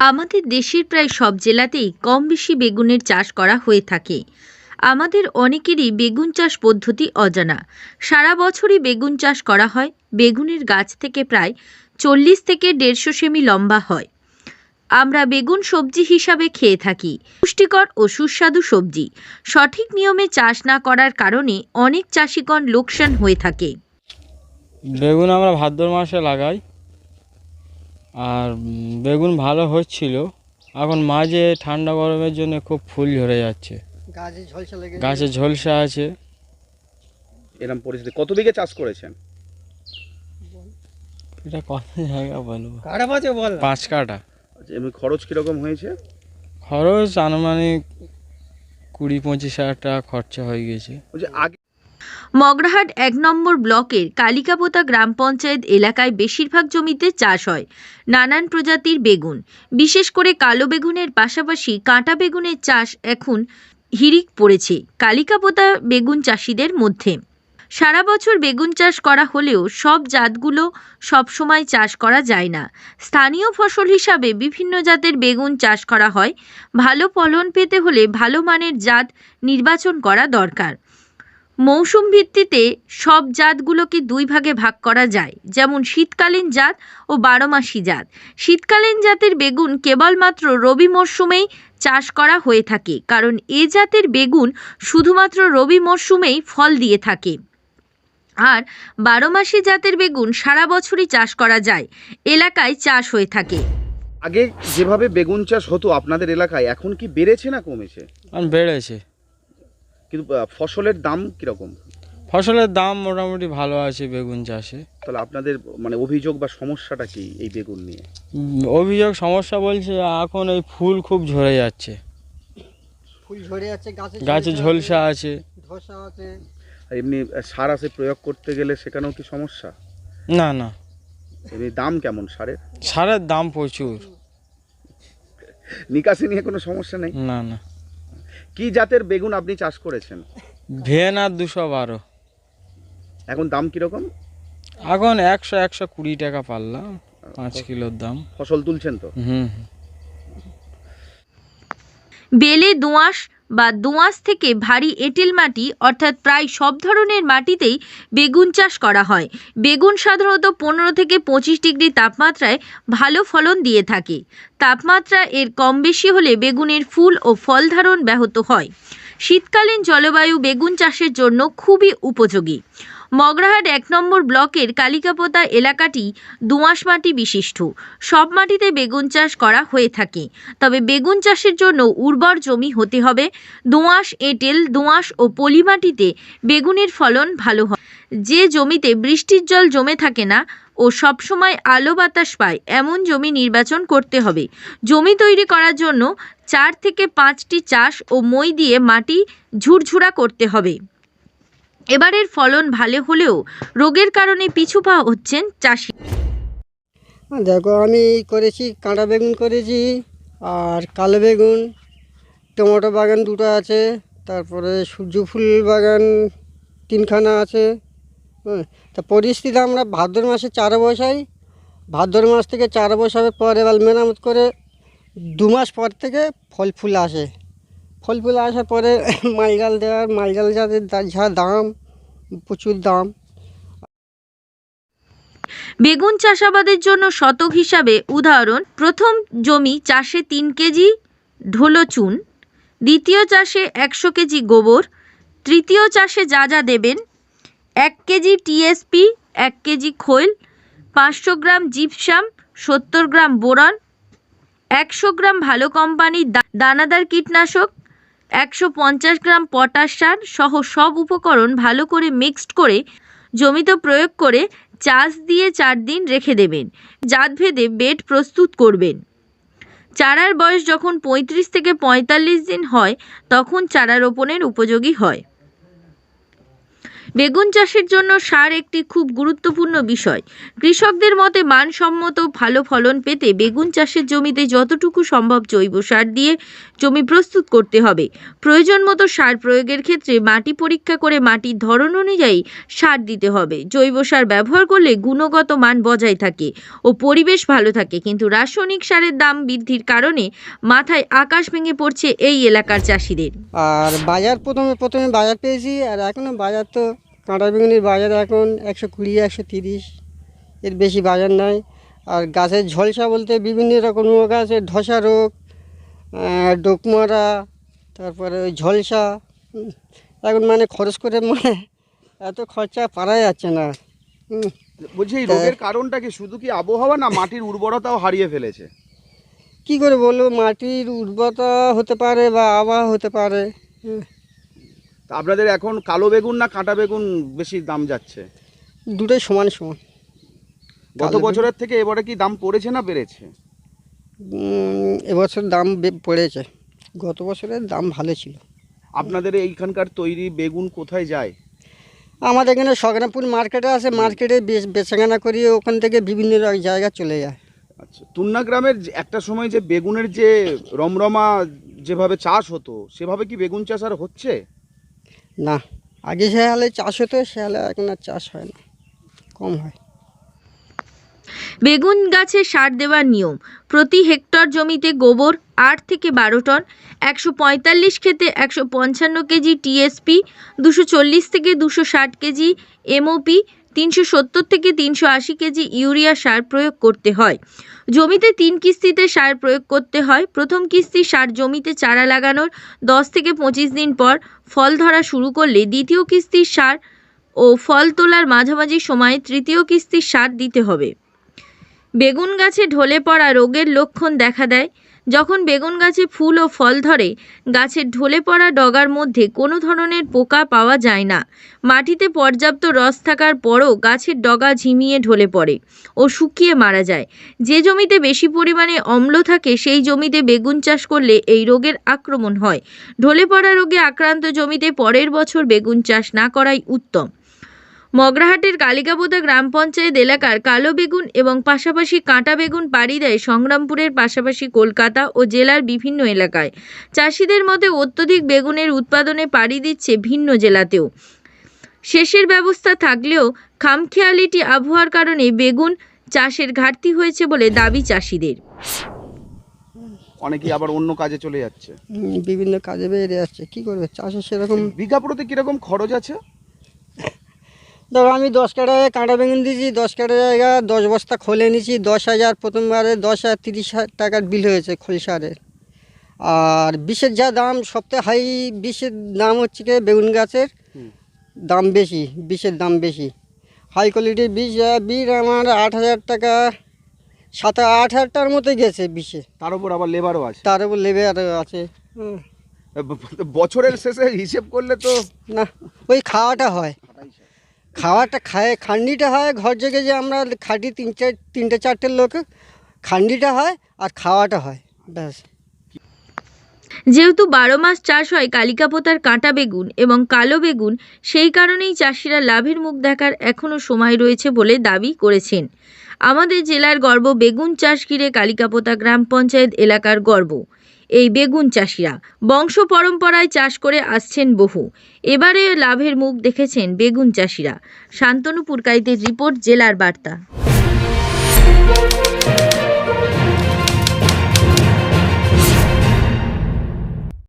আমাদের দেশের প্রায় সব জেলাতেই কম বেশি বেগুনের চাষ করা হয়ে থাকে। আমাদের অনেকেরই বেগুন চাষ পদ্ধতি অজানা। সারা বছরই বেগুন চাষ করা হয়। বেগুনের গাছ থেকে প্রায় চল্লিশ থেকে দেড়শো সেমি লম্বা হয়। আমরা বেগুন সবজি হিসাবে খেয়ে থাকি। পুষ্টিকর ও সুস্বাদু সবজি। সঠিক নিয়মে চাষ না করার কারণে অনেক চাষিগণ লোকসান হয়ে থাকে। বেগুন আমরা ভাদ্র মাসে লাগাই। আর বেগুন ভালো হচ্ছিল। এখন মাঝে ঠান্ডা গরমের জন্য খুব ফুল ঝরে যাচ্ছে। গাছে ঝলসা লেগে গাছে। ঝলসা আছে। এরকম পরিস্থিতি। কত বিঘে চাষ করেছেন? এটা কত জায়গা বলব? কাটা বল। পাঁচ কাটা আচ্ছা, এমনি খরচ কীরকম হয়েছে? খরচ আনুমানিক কুড়ি পঁচিশ হাজার টাকা খরচা হয়ে গেছে। বলছি আগে মগরাহাট এক নম্বর ব্লকের কালিকাপোতা গ্রাম পঞ্চায়েত এলাকায় বেশিরভাগ জমিতে চাষ হয়। নানান প্রজাতির বেগুন। বিশেষ করে কালো বেগুনের পাশাপাশি কাঁটা বেগুনের চাষ এখন হিরিক পড়েছে কালিকাপোতা বেগুন চাষিদের মধ্যে। সারা বছর বেগুন চাষ করা হলেও সব জাতগুলো সবসময় চাষ করা যায় না। স্থানীয় ফসল হিসাবে বিভিন্ন জাতের বেগুন চাষ করা হয়। ভালো ফলন পেতে হলে ভালো মানের জাত নির্বাচন করা দরকার। মৌসুম ভিত্তিতে সব জাতগুলোকে দুই ভাগে ভাগ করা যায় যেমন শীতকালীন জাত ও বারোমাসি জাত। শীতকালীন জাতের বেগুন কেবলমাত্র রবি মরশুমেই চাষ করা হয়ে থাকে কারণ এ জাতের বেগুন শুধুমাত্র রবি মরশুমেই ফল দিয়ে থাকে। আর বারোমাসি জাতের বেগুন সারা বছরই চাষ করা যায় এলাকায় চাষ হয়ে থাকে। আগে যেভাবে বেগুন চাষ হতো আপনাদের এলাকায় এখন কি বেড়েছে না কমেছে? বেড়েছে। কিন্তু আহ, ফসলের দাম কীরকম? ফসলের দাম মোটামুটি ভালো আছে বেগুন চাষে। তাহলে আপনাদের মানে অভিযোগ বা সমস্যাটা কি এই বেগুন নিয়ে? উম, অভিযোগ সমস্যা বলছে এখন এই ফুল খুব ঝরে যাচ্ছে। ফুল ঝরে যাচ্ছে গাছে গাছে ঝলসা আছে। ধসা আছে। আর এমনি আহ, সার আছে প্রয়োগ করতে গেলে সেখানেও কি সমস্যা? না না। এমনি দাম কেমন সারের? সারের দাম প্রচুর। নিকাশি নিয়ে কোনো সমস্যা নেই? না না। কি জাতের বেগুন আপনি চাষ করেছেন? ভেন আর দুশো বারো। এখন দাম কীরকম? এখন একশো একশো কুড়ি টাকা পারলাম পাঁচ কিলোর দাম। ফসল তুলছেন তো? হুম। বেলে দোঁয়াশ বা দোঁয়াশ থেকে ভারী এঁটেল মাটি, অর্থাৎ প্রায় সব ধরনের মাটিতেই বেগুন চাষ করা হয়। বেগুন সাধারণত পনেরো থেকে পঁচিশ ডিগ্রি তাপমাত্রায় ভালো ফলন দিয়ে থাকে। তাপমাত্রা এর কম বেশি হলে বেগুনের ফুল ও ফল ধারণ ব্যাহত হয়। শীতকালীন জলবায়ু বেগুন চাষের জন্য খুবই উপযোগী। মগরাহাট এক নম্বর ব্লকের কালিকাপোতা এলাকাটি দোঁয়াশ মাটি বিশিষ্ট। সব মাটিতে বেগুন চাষ করা হয়ে থাকে। তবে বেগুন চাষের জন্য উর্বর জমি হতে হবে। দোঁয়াশ এঁটেল দোঁয়াশ ও পলি মাটিতে বেগুনের ফলন ভালো হয়। যে জমিতে বৃষ্টির জল জমে থাকে না ও সবসময় আলো বাতাস পায়, এমন জমি নির্বাচন করতে হবে। জমি তৈরি করার জন্য চার থেকে পাঁচটি চাষ ও মই দিয়ে মাটি ঝুরঝুরা করতে হবে। এবারের ফলন ভালো হলেও রোগের কারণে পিছু পা হচ্ছেন চাষি। দেখো, আমি করেছি কাঁটা বেগুন করেছি আর কালো বেগুন, টমেটো বাগান দুটো আছে, তারপরে সূর্যফুল বাগান তিনখানা আছে। হ্যাঁ তা পরিস্থিতি আমরা ভাদ্র মাসে চারা বসাই, ভাদ্র মাস থেকে চারা বসাবে পর এবার মেরামত করে দু মাস পর থেকে ফল ফুল আসে। ফল ফুল আসার পরে মালজাল দেওয়ার মালজাল যাদের যা দাম, প্রচুর দাম। বেগুন চাষাবাদের জন্য শতক হিসাবে উদাহরণ, প্রথম জমি চাষে তিন কেজি ঢোলো চুন, দ্বিতীয় চাষে একশো কেজি গোবর, তৃতীয় চাষে যা যা দেবেন, এক কেজি টিএসপি, এক কেজি খৈল, পাঁচশো গ্রাম জিপসাম, সত্তর গ্রাম বোরন, একশো গ্রাম ভালো কোম্পানির দানাদার কীটনাশক একশো পঞ্চাশ গ্রাম পটাশ সার সহ সব উপকরণ ভালো করে মিক্সড করে জমিতে প্রয়োগ করে চাষ দিয়ে চার দিন রেখে দেবেন। জাতভেদে বেড প্রস্তুত করবেন। চারার বয়স যখন পঁয়ত্রিশ থেকে পঁয়তাল্লিশ দিন হয়, তখন চারা রোপণের উপযোগী হয়। বেগুন চাষের জন্য সার একটি খুব গুরুত্বপূর্ণ বিষয়। কৃষকদের মতে মানসম্মত ভালো ফলন পেতে বেগুন চাষের জমিতে যতটুকু সম্ভব জৈব সার দিয়ে জমি প্রস্তুত করতে হবে। প্রয়োজন মতো সার প্রয়োগের ক্ষেত্রে মাটি পরীক্ষা করে মাটির ধরন অনুযায়ী সার দিতে হবে। জৈব সার ব্যবহার করলে গুণগত মান বজায় থাকে ও পরিবেশ ভালো থাকে। কিন্তু রাসায়নিক সারের দাম বৃদ্ধির কারণে মাথায় আকাশ ভেঙে পড়ছে এই এলাকার চাষিদের। আর বাজার প্রথমে প্রথমে বাজার পেয়েছি আর এখনও বাজার তো কাঁটা বেগুনের বাজার এখন একশো কুড়ি একশো তিরিশ। এর বেশি বাজার নাই। আর গাছের ঝলসা বলতে বিভিন্ন রকম রোগ আছে। ধসা রোগ ডোকমারা তারপরে ওই ঝলসা। এখন মানে খরচ করে মানে এত খরচা পারা যাচ্ছে না। বলছি এই রোগের কারণটা কি? শুধু কি আবহাওয়া না মাটির উর্বরতাও হারিয়ে ফেলেছে? কী করে বলব? মাটির উর্বরতা হতে পারে বা আবহাওয়া হতে পারে। হুম, তা আপনাদের এখন কালো বেগুন না কাঁটা বেগুন বেশি দাম যাচ্ছে? দুটোই সমান সমান। গত বছরের থেকে এবারে কি দাম পড়েছে না বেড়েছে? উম, এবছর দাম বে- পড়েছে। গত বছরের দাম ভালো ছিল। আপনাদের এইখানকার তৈরি বেগুন কোথায় যায়? আমাদের এখানে সগরামপুর মার্কেটে আছে। মার্কেটে বেচ- বেচাকেনা করি ওখান থেকে বিভিন্ন রা- জায়গা চলে যায়। আচ্ছা তুন্না গ্রামের যে- একটা সময় যে বেগুনের যে রমরমা যেভাবে চাষ হতো সেভাবে কি বেগুন চাষ আর হচ্ছে? না, আগে শেয়ালে চাষ হতো, শেয়ালে এখন আর চাষ হয় না, কম হয়। বেগুন গাছে সার দেওয়ার নিয়ম, প্রতি হেক্টর জমিতে গোবর আট থেকে বারো টন, একশো পঁয়তাল্লিশ খেতে একশো পঞ্চান্ন কেজি টিএসপি, দুশো চল্লিশ থেকে দুশো ষাট কেজি এমওপি তিনশো সত্তর থেকে তিনশো আশি কেজি ইউরিয়া সার প্রয়োগ করতে হয়। জমিতে তিন কিস্তিতে সার প্রয়োগ করতে হয়। প্রথম কিস্তি সার জমিতে চারা লাগানোর দশ থেকে পঁচিশ দিন পর ফল ধরা শুরু করলে দ্বিতীয় কিস্তির সার ও ফল তোলার মাঝামাঝি সময়ে তৃতীয় কিস্তির সার দিতে হবে। বেগুন গাছে ঢলে পড়া রোগের লক্ষণ দেখা দেয়। যখন বেগুন গাছে ফুল ও ফল ধরে, গাছের ঢলে পড়া ডগার মধ্যে কোনো ধরনের পোকা পাওয়া যায় না। মাটিতে পর্যাপ্ত রস থাকার পরও গাছের ডগা ঝিমিয়ে ঢলে পড়ে ও শুকিয়ে মারা যায়। যে জমিতে বেশি পরিমাণে অম্ল থাকে, সেই জমিতে বেগুন চাষ করলে এই রোগের আক্রমণ হয়। ঢলে পড়া রোগে আক্রান্ত জমিতে পরের বছর বেগুন চাষ না করাই উত্তম। মগরাহাটের কালিকাবোদা গ্রাম পঞ্চায়েত এলাকার কালো বেগুন এবং পাশাপাশি কাঁটা বেগুন পাড়ি দেয় সংগ্রামপুরের পাশাপাশি কলকাতা ও জেলার বিভিন্ন এলাকায়। চাষিদের মতে অত্যধিক বেগুনের উৎপাদনে পাড়ি দিচ্ছে ভিন্ন জেলাতেও। শেষের ব্যবস্থা থাকলেও খামখেয়ালিটি আবহাওয়ার কারণে বেগুন চাষের ঘাটতি হয়েছে বলে দাবি চাষিদের। অনেকেই আবার অন্য কাজে চলে যাচ্ছে। বিভিন্ন কাজে বেরিয়ে যাচ্ছে। কী করবে? চাষে সেরকম বিঘা প্রতি কীরকম খরচ আছে? ধরো আমি দশ কাটায় কাঁটা বেগুন দিয়েছি দশ কাটা জায়গা দশ বস্তা খোলে নিয়েছি দশ হাজার প্রথমবারে দশ হাজার তিরিশ হাজার টাকার বিল হয়েছে খোল সারের। আর বিষের যা দাম সবথেকে হাই বিষের দাম হচ্ছে কি বেগুন গাছের দাম বেশি বিষের দাম বেশি। হাই কোয়ালিটির আহ, বীজ আমার আট হাজার টাকা সাত আট হাজার টাকার মতো গেছে বিষে। তার উপর আবার লেবারও আছে। তার উপর লেবার আছে। বছরের শেষে হিসেব করলে তো না ওই খাওয়াটা হয়। খাওয়াটা খায় খান্ডিটা হয়, ঘর জেগে যে আমরা খাটি তিন চার, তিনটে চারটে লোক খান্ডিটা হয় আর খাওয়াটা হয়, ব্যাস। যেহেতু বারো মাস চাষ হয় কালিকাপোতার কাঁটা বেগুন এবং কালো বেগুন, সেই কারণেই চাষিরা লাভের মুখ দেখার এখনও সময় রয়েছে বলে দাবি করেছেন। আমাদের জেলার গর্ব বেগুন চাষ ঘিরে কালিকাপোতা গ্রাম পঞ্চায়েত এলাকার গর্ব। এই বেগুন চাষিরা। বংশ পরম্পরায় চাষ করে আসছেন বহু। এবারে লাভের মুখ দেখেছেন বেগুন চাষিরা। শান্তনু পুরকাইতের রিপোর্ট, জেলার বার্তা।